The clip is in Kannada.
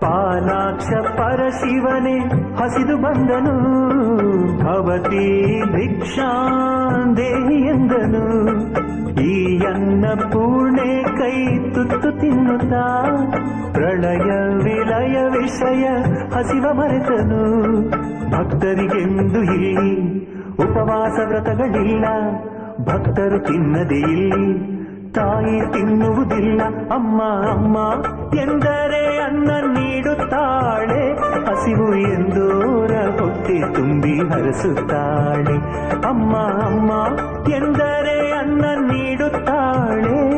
ಪಾಲಾಕ್ಷ ಪರಶಿವನೇ ಹಸಿದು ಬಂದನು ಭವತಿ ಭಿಕ್ಷಾಂದೇಹಿ ಎಂದನು ಈ ಅನ್ನ ಪೂರ್ಣೆ ಕೈ ತುತ್ತು ತಿನ್ನುತ್ತಾ, ಪ್ರಳಯ ವಿಲಯ ವಿಷಯ ಹಸಿವ ಮರೆತನು. ಭಕ್ತರಿಗೆಂದು ಇಲ್ಲಿ ಉಪವಾಸ ವ್ರತಗಳಿಲ್ಲ, ಭಕ್ತರು ತಿನ್ನದೇ ಇಲ್ಲಿ, ತಾಯಿ ತಿನ್ನುವುದಿಲ್ಲ, ಅಮ್ಮ ಅಮ್ಮ ಎಂದರೆ ಅನ್ನ ನೀಡುತ್ತಾಳೆ, ಹಸಿವು ಎಂದೋರ ಹೊಟ್ಟೆ ತುಂಬಿ ಹರಸುತ್ತಾಳೆ. ಅಮ್ಮ ಅಮ್ಮ ಎಂದರೆ ಅನ್ನ ನೀಡುತ್ತಾಳೆ.